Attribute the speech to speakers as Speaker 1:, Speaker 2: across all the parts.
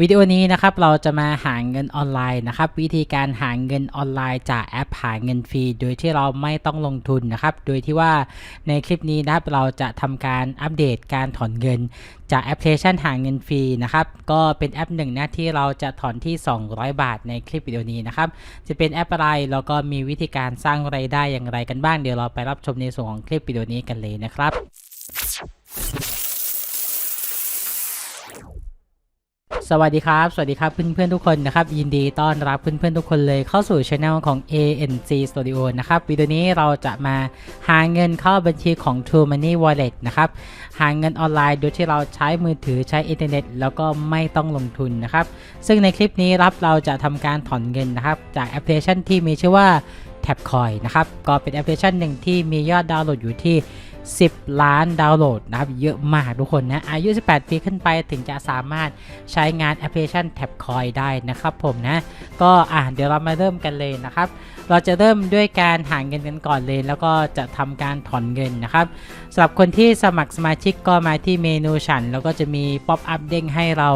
Speaker 1: วิดีโอนี้นะครับเราจะมาหาเงินออนไลน์นะครับ วิธีการหาเงินออนไลน์จากแอปหาเงินฟรีโดยที่เราไม่ต้องลงทุนนะครับ โดยที่ว่าในคลิปนี้นะครับเราจะทำการอัปเดตการถอนเงิน จากแอปพลิเคชันหาเงินฟรีนะครับก็เป็นแอปหนึ่งนะที่เราจะถอนที่ 200 บาทในคลิปวิดีโอนี้นะครับจะเป็นแอปอะไรแล้วก็มีวิธีการสร้างรายได้อย่างไรกันบ้างเดี๋ยวเราไปรับชมในส่วนของคลิปวิดีโอนี้กันเลยนะครับ สวัสดีครับ สวัสดีครับเพื่อนๆทุกคนนะครับ ยินดีต้อนรับเพื่อนๆทุกคนเลยเข้าสู่ช anel ของ ANC Studio นะครับวิดีโอนี้เราจะมาหาเงินเข้าบัญชีของ True Money Wallet นะครับ หาเงินออนไลน์โดยที่เราใช้มือถือใช้อินเทอร์เน็ต แล้วก็ไม่ต้องลงทุนนะครับ ซึ่งในคลิปนี้รับเราจะทำการถอนเงินนะครับ จากแอปพลิเคชันที่มีชื่อว่า Tapcoin นะครับ ก็เป็นแอปพลิเคชันหนึ่งที่มียอดดาวน์โหลดอยู่ที่ 10 ล้านดาวน์โหลดนะครับเยอะมากทุกคนนะ อายุ 18 ปีขึ้นไปถึงจะสามารถใช้งานแอปพลิเคชัน Tapcoin ได้นะครับผมนะ ก็อะเดี๋ยวเรามาเริ่มกันเลยนะครับ เราจะเริ่มด้วยการหาเงินกันก่อนเลย แล้วก็จะทำการถอนเงินนะครับสำหรับคนที่สมัครสมาชิกก็มาที่เมนูฉัน แล้วก็จะมีป๊อปอัพเด้งให้เรา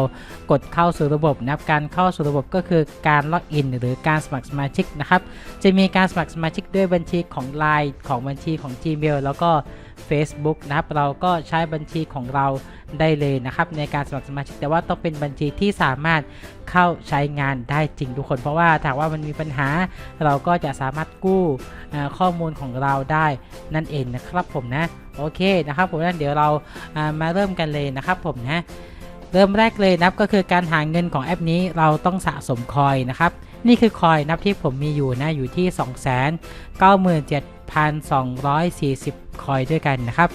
Speaker 1: กดเข้าสู่ระบบนะครับการเข้าสู่ระบบก็คือการล็อกอินหรือการสมัครสมาชิกนะครับจะมีการสมัครสมาชิกด้วยบัญชีของ Line ของบัญชีของ Gmail แล้วก็ Facebook นะครับเราก็ใช้บัญชีของเราได้เลยนะครับในการสมัครสมาชิกแต่ว่าต้องเป็นบัญชีที่สามารถเข้าใช้งานได้จริงทุกคน เพราะว่าถ้าว่ามันมีปัญหาเราก็จะสามารถกู้ข้อมูลของเราได้นั่นเองนะครับผมนะโอเคนะครับผมนั้นเดี๋ยวเรามาเริ่มกันเลยนะครับผมนะเริ่มแรกเลยนะครับก็คือการหาเงินของแอปนี้เราต้องสะสมคอยนะครับนี่คือคอยนับที่ผมมีอยู่นะอยู่ที่ คอยด้วยกันนะครับ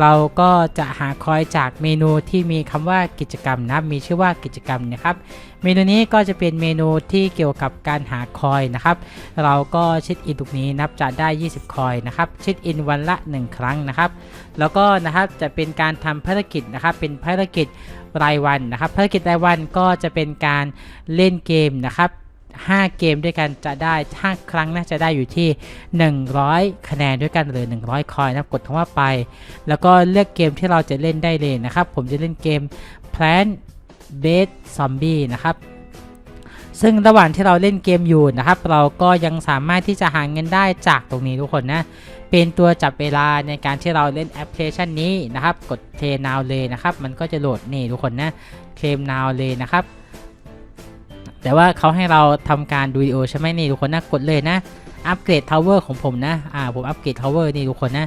Speaker 1: เราก็จะหาคอยจากเมนูที่มีคำว่ากิจกรรมนะครับมีชื่อว่ากิจกรรมนะครับ เมนูนี้ก็จะเป็นเมนูที่เกี่ยวกับการหาคอยนะครับ เราก็เช็คอินตรงนี้นับจะได้ 20 คอยนะครับเช็คอินวันละ 1 ครั้งนะครับ แล้วก็นะครับจะเป็นการทำภารกิจนะครับ เป็นภารกิจรายวันนะครับ ภารกิจรายวันก็จะเป็นการเล่นเกมนะครับ 5 เกมด้วยกันจะได้ 5 ครั้งนะจะได้อยู่ที่ 100 คะแนนด้วยกันหรือ 100 คอยนะกดคำว่าไป แล้วก็เลือกเกมที่เราจะเล่นได้เลยนะครับ ผมจะเล่นเกม Plant Based Zombie นะครับซึ่งระหว่างที่เราเล่นเกมอยู่นะครับ เราก็ยังสามารถที่จะหาเงินได้จากตรงนี้ทุกคนนะ เป็นตัวจับเวลาในการที่เราเล่นแอปพลิเคชันนี้นะครับ กดเทนาวเลยนะครับ มันก็จะโหลดนี่ทุกคนนะเคลมนาวเลยนะครับ แต่ว่าเขาให้เราทำการดูวิดีโอใช่ไหมนี่ทุกคนนะกดเลยนะ อัปเกรดทาวเวอร์ของผมนะ อ่า ผมอัปเกรดทาวเวอร์นี่ทุกคนนะ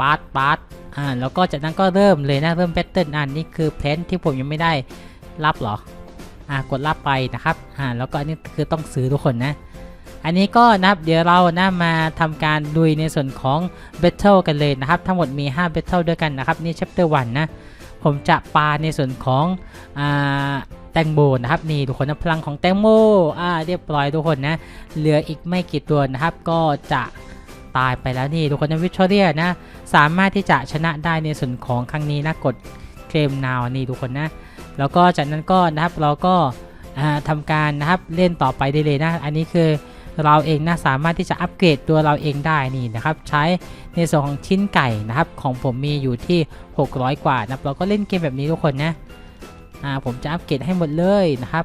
Speaker 1: ปาร์ตปาร์ตอ่า แล้วก็จากนั้นก็เริ่มเลยนะ เริ่มแพทเทิร์นอ่านี่คือเพลนที่ผมยังไม่ได้รับหรอ อ่า กดรับไปนะครับ อ่า แล้วก็อันนี้คือต้องซื้อทุกคนนะ อันนี้ก็นะครับ เดี๋ยวเรานะมาทำการดุยในส่วนของ Battle กันเลยนะครับ ทั้งหมดมี5 Battle ด้วยกันนะครับ นี่ Chapter 1นะ ผมจะปาในส่วนของ อ่า แตงโมนะครับนี่ทุกคนนะพลังของแตงโมอ่าเรียบร้อยทุกคนนะเหลืออีกไม่กี่ตัวนะครับ ก็จะตายไปแล้วนี่ทุกคนนะวิ c ตอเรียนะสามารถที่จะชนะได้ในส่วนของครั้งนี้นะกดเคลมนาวนี่ทุกคนนะแล้วก็จากนั้นก็นะครับเราก็อ่าทำการนะครับเล่นต่อไปได้เลยนะอันนี้คือเราเองนะสามารถที่จะอัปเกรดตัวเราเองได้นี่นะครับ ใช้ในส่วนของชิ้นไก่นะครับ ของผมมีอยู่ที่ 600 กว่านะครับเราก็เล่นเกมแบบนี้ทุกคนนะ อ่าผมจะอัปเกรดให้หมดเลยนะครับ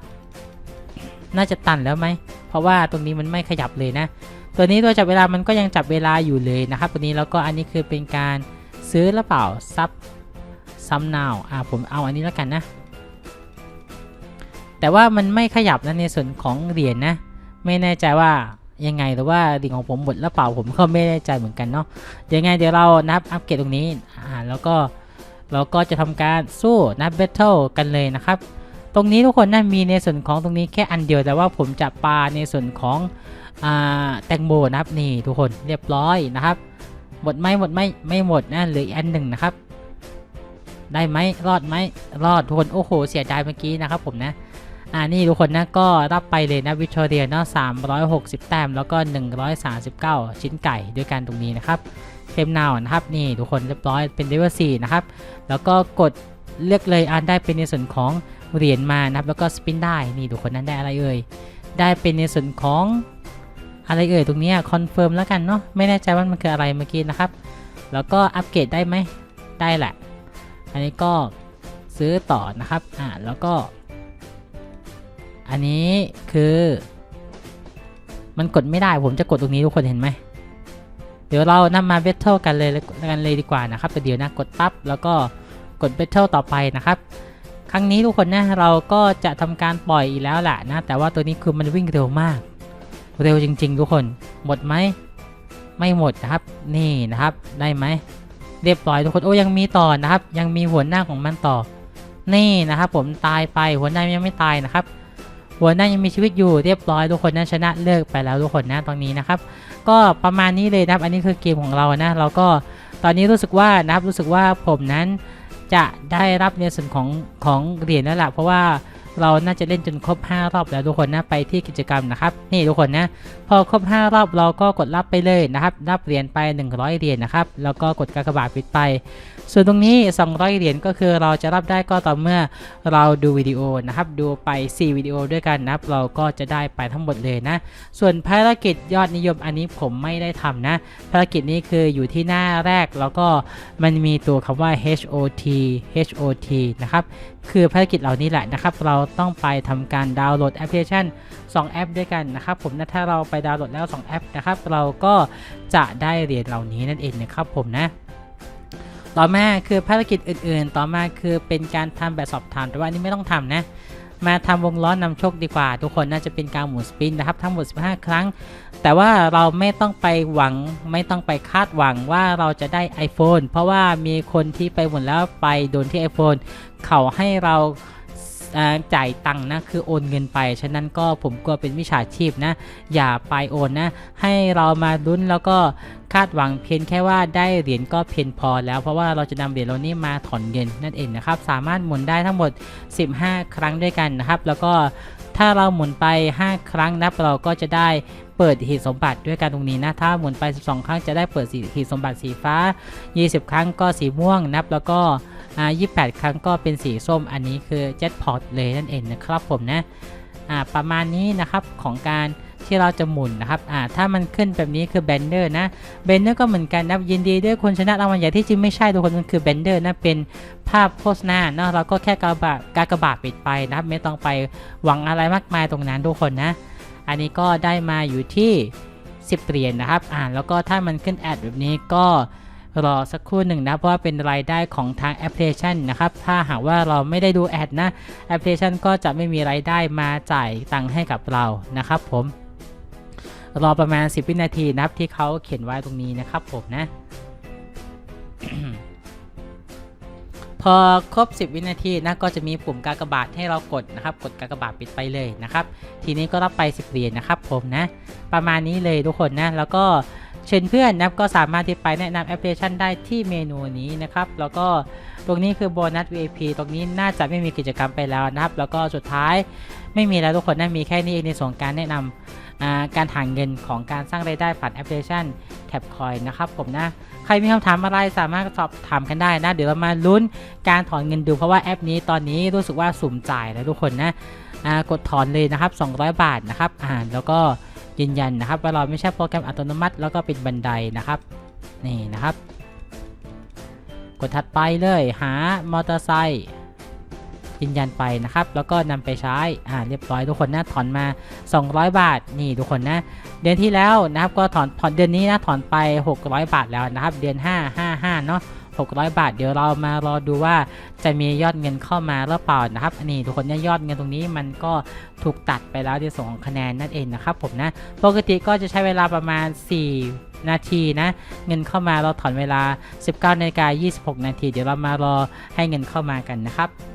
Speaker 1: น่าจะตันแล้วไหม เพราะว่าตรงนี้มันไม่ขยับเลยนะ ตัวนี้ตัวจับเวลามันก็ยังจับเวลาอยู่เลยนะครับ ตัวนี้แล้วก็อันนี้คือเป็นการซื้อหรือเปล่าซับซัมนาวอ่าผมเอาอันนี้แล้วกันนะ แต่ว่ามันไม่ขยับนะในส่วนของเหรียญนะไม่แน่ใจว่ายังไงหรือว่าเหรีของผมหมดแล้วเปล่าผมก็ไม่แน่ใจเหมือนกันเนาะยังไงเดี๋ยวเรานับอัปเกรดตรงนี้อ่าแล้วก็ เราก็จะทำการสู้นับเบทเทิลกันเลยนะครับ ตรงนี้ทุกคนน่ามีในส่วนของตรงนี้แค่อันเดียวแต่ว่าผมจะปาในส่วนของอแตงโมนะครับนี่ทุกคนเรียบร้อยนะครับ หมดไหมหมดไหมไม่หมดนะเหลืออีกอันหนึ่งนะครับ ได้ไหมรอดไหมรอดทุกคนโอ้โห เสียดายเมื่อกี้นะครับผมนะอ่านี่ทุกคนนะก็รับไปเลยนะวิ c ตอเรียเนาะ360 แต้มแล้วก็ 139 ชิ้นไก่ด้วยกันตรงนี้นะครับ เทมนาวนะครับนี่ทุกคนเรียบร้อยเป็นเลเวล4นะครับแล้วก็กดเลือกเลยอ่านได้เป็นในส่วนของเหรียญมานะครับแล้วก็สปินได้นี่ทุกคนนั้นได้อะไรเอ่ยได้เป็นในส่วนของอะไรเอ่ยตรงนี้คอนเฟิร์มแล้วกันเนาะไม่แน่ใจว่ามันคืออะไรเมื่อกี้นะครับ แล้วก็อัปเกรดได้ไหมได้แหละ อันนี้ก็ซื้อต่อนะครับอ่าแล้วก็ อันนี้คือ มันกดไม่ได้ผมจะกดตรงนี้ทุกคนเห็นไหม เดี๋ยวเรานำมาเบทเทิลกันเลยกันเลยดีกว่านะครับแต่เดี๋ยวนะกดปั๊บแล้วก็กดเบทเทิลต่อไปนะครับ ครั้งนี้ทุกคนนะเราก็จะทำการปล่อยอีกแล้วแหละนะ แต่ว่าตัวนี้คือมันวิ่งเร็วมาก เร็วจริง ๆ ทุกคนหมดไหมไม่หมดนะครับ นี่นะครับได้ไหมเรียบร้อยทุกคนโอ้ยังมีต่อนะครับ ยังมีหัวหน้าของมันต่อ นี่นะครับผมตายไปหัวหน้ายังไม่ตายนะครับ หัวหน้ายังมีชีวิตอยู่เรียบร้อยทุกคนนะชนะเลิกไปแล้วทุกคนนะตรงนี้นะครับ ก็ประมาณนี้เลยนะครับ อันนี้คือเกมของเรานะ เราก็ตอนนี้รู้สึกว่านะครับรู้สึกว่าผมนั้นจะได้รับในส่วนของของเหรียญแล้วล่ะเพราะว่าเราน่าจะเล่นจนครบ 5 รอบแล้วทุกคนนะไปที่กิจกรรมนะครับ นี่ทุกคนนะพอครบ 5 รอบเราก็กดรับไปเลยนะครับ รับเหรียญไป 100เหรียญนะครับ แล้วก็กดกากบาทปิดไป ส่วนตรงนี้ 200 เหรียญก็คือเราจะรับได้ก็ต่อเมื่อเราดูวิดีโอนะครับ ดูไป 4 วิดีโอด้วยกันนะครับ เราก็จะได้ไปทั้งหมดเลยนะ ส่วนภารกิจยอดนิยมอันนี้ผมไม่ได้ทำนะ ภารกิจนี้คืออยู่ที่หน้าแรกแล้วก็มันมีตัวคำว่า HOT HOT นะครับ คือภารกิจเหล่านี้แหละนะครับ เราต้องไปทำการดาวน์โหลดแอปพลิเคชัน 2 แอปด้วยกันนะครับผมนะถ้าเราไปดาวน์โหลดแล้ว 2 แอปนะครับ เราก็จะได้เหรียญเหล่านี้นั่นเองนะครับผมนะ ต่อมาคือภารกิจอื่นๆ ต่อมาคือเป็นการทำแบบสอบถาม แต่ว่านี้ไม่ต้องทำนะ มาทำวงล้อนำโชคดีกว่า ทุกคนน่าจะเป็นการหมุนสปินนะครับทั้งหมด 15 ครั้ง แต่ว่าเราไม่ต้องไปหวังไม่ต้องไปคาดหวังว่าเราจะได้ iPhone เพราะว่ามีคนที่ไปหมุนแล้วไปโดนที่ iPhone เขาให้เราอ่าจ่ายตังค์นะคือโอนเงินไป ฉะนั้นก็ผมกลัวเป็นวิชาชีพนะ อย่าไปโอนนะ ให้เรามาลุ้นแล้วก็ คาดหวังเพียงแค่ว่าได้เหรียญก็เพียงพอแล้วเพราะว่าเราจะนำเหรียญเหล่านี้มาถอนเงินนั่นเองนะครับ สามารถหมุนได้ทั้งหมด 15 ครั้งด้วยกันนะครับ แล้วก็ถ้าเราหมุนไป 5 ครั้งนับเราก็จะได้เปิดหีบสมบัติด้วยกันตรงนี้นะ ถ้าหมุนไป 12 ครั้งจะได้เปิดสีหีบสมบัติสีฟ้า 20 ครั้งก็สีม่วงนับแล้วก็อ่า28 ครั้งก็เป็นสีส้ม อันนี้คือแจ็คพอตเลยนั่นเองนะครับผมนะประมาณนี้นะครับของการ ที่เราจะหมุนนะครับอ่าถ้ามันขึ้นแบบนี้คือแบนเดอร์นะแบนเดอร์ก็เหมือนกันนะยินดีด้วยคนชนะรางวัลใหญ่ที่จริงไม่ใช่ทุกคนมันคือแบนเดอร์นะเป็นภาพโฆษณาเนาะเราก็แค่กระบาดกากบาทปิดไปนะครับไม่ต้องไปหวังอะไรมากมายตรงนั้นทุกคนนะ อันนี้ก็ได้มาอยู่ที่ 10เหรียญนะครับอ่าแล้วก็ถ้ามันขึ้นแอดแบบนี้ก็รอสักครู่หนึ่งนะเพราะว่าเป็นรายได้ของทางแอปพลิเคชันนะครับถ้าหากว่าเราไม่ได้ดูแอดนะแอปพลิเคชันก็จะไม่มีรายได้มาจ่ายตังค์ให้กับเรานะครับผม รอประมาณ 10 วินาทีนะครับที่เขาเขียนไว้ตรงนี้นะครับผมนะ พอครบ 10 วินาทีนะก็จะมีปุ่มกากบาทให้เรากดนะครับ กดกากบาทปิดไปเลยนะครับ ทีนี้ก็รับไป 10 เหรียญนะครับผมนะ ประมาณนี้เลยทุกคนนะ แล้วก็ เชิญเพื่อนนะครับก็สามารถที่ไปแนะนำแอปพลิเคชันได้ที่เมนูนี้นะครับแล้วก็ตรงนี้คือโบนัส VIP ตรงนี้น่าจะไม่มีกิจกรรมไปแล้วนะครับ แล้วก็สุดท้ายไม่มีแล้วทุกคนนะมีแค่นี้เองในส่วนการแนะนำการหาเงินของการสร้างรายได้ผ่านแอปพลิเคชันแท็บคอยนะครับผมนะใครมีคำถามอะไรสามารถสอบถามกันได้นะ เดี๋ยวเรามาลุ้นการถอนเงินดูเพราะว่าแอปนี้ตอนนี้รู้สึกว่าสุ่มจ่ายแล้วทุกคนนะกดถอนเลยนะครับ 200 บาทนะครับอ่าแล้วก็ ยืนยันนะครับว่าเราไม่ใช่โปรแกรมอัตโนมัติ แล้วก็เป็นบันไดนะครับนี่นะครับ กดถัดไปเลยหามอเตอร์ไซค์ ยืนยันไปนะครับ แล้วก็นำไปใช้อ่าเรียบร้อยทุกคนนะถอนมา 200 บาทนี่ทุกคนนะ เดือนที่แล้วนะครับก็ถอนถอนเดือนนี้นะถอนไป 600 บาทแล้วนะครับ เดือน 5 5 5 เนาะ600 บาท เดี๋ยวเรามารอดูว่าจะมียอดเงินเข้ามาหรือเปล่านะครับนนี้ทุกคนเนี่ยยอดเงินตรงนี้มันก็ถูกตัดไปแล้วในส่วนของคะแนนนั่นเองนะครับผมนะปกติก็จะใช้เวลาประมาณ 4 นาทีนะ เงินเข้ามาเราถอนเวลา 19นาฬิกา26 นาที เดี๋ยวเรามารอให้เงินเข้ามากันนะครับ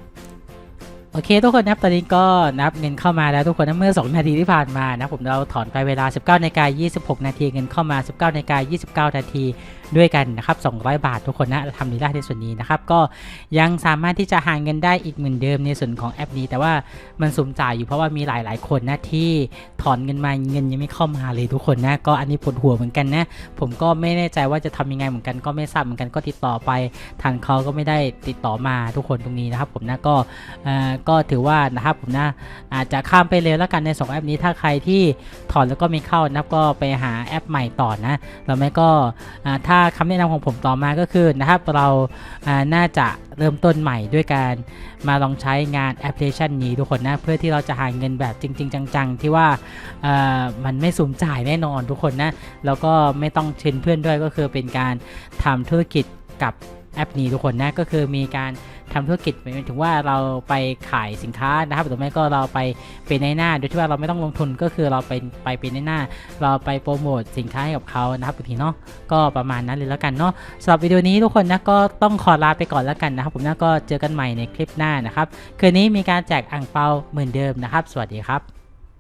Speaker 1: โอเคทุกคนนะครับตอนนี้ก็นับเงินเข้ามาแล้วทุกคนนะเมื่อ 2 นาทีที่ผ่านมานะผมเราถอนไปเวลา 19นาฬิกา26 นาทีเงินเข้ามา 19นาฬิกา29 นาทีด้วยกันนะครับ200 บาททุกคนนะทำดีได้ในส่วนนี้นะครับก็ยังสามารถที่จะหาเงินได้อีกเหมือนเดิมในส่วนของแอปนี้ แต่ว่ามันสุ่มจ่ายอยู่เพราะว่ามีหลาย ๆ คนนะที่ถอนเงินมาเงินยังไม่เข้ามาเลยทุกคนนะก็อันนี้ปวดหัวเหมือนกันนะผมก็ไม่แน่ใจว่าจะทำยังไงเหมือนกันก็ไม่ทราบเหมือนกันก็ติดต่อไปทางเขาก็ไม่ได้ติดต่อมาทุกคนตรงนี้นะครับผมนะก็ก็ถือว่านะครับผมนะอาจจะข้ามไปเลยแล้วกันในสองแอปนี้ถ้าใครที่ถอนแล้วก็ไม่เข้านะครับก็ไปหาแอปใหม่ต่อนะแล้วไม่ก็ถ้าคำแนะนำของผมต่อมาก็คือนะครับเราน่าจะเริ่มต้นใหม่ด้วยการมาลองใช้งานแอปพลิเคชันนี้ทุกคนนะเพื่อที่เราจะหาเงินแบบจริง ๆ จัง ๆ ที่ว่ามันไม่สูญจ่ายแน่นอนทุกคนนะแล้วก็ไม่ต้องเชิญเพื่อนด้วยก็คือเป็นการทำธุรกิจกับแอปนี้ทุกคนนะก็คือมีการ ทำธุรกิจหมายถึงว่าเราไปขายสินค้านะครับหรือไม่ก็เราไปเป็นในหน้า โดยที่ว่าเราไม่ต้องลงทุนก็คือเราไปไปเป็นในหน้า เราไปโปรโมทสินค้าให้กับเขานะครับบางทีเนาะก็ประมาณนั้นเลยแล้วกันเนาะสำหรับวิดีโอนี้ทุกคนนะก็ต้องขอลาไปก่อนแล้วกันนะครับ ผมนะก็เจอกันใหม่ในคลิปหน้านะครับคืนนี้มีการแจกอ่างเปาเหมือนเดิมนะครับ สวัสดีครับ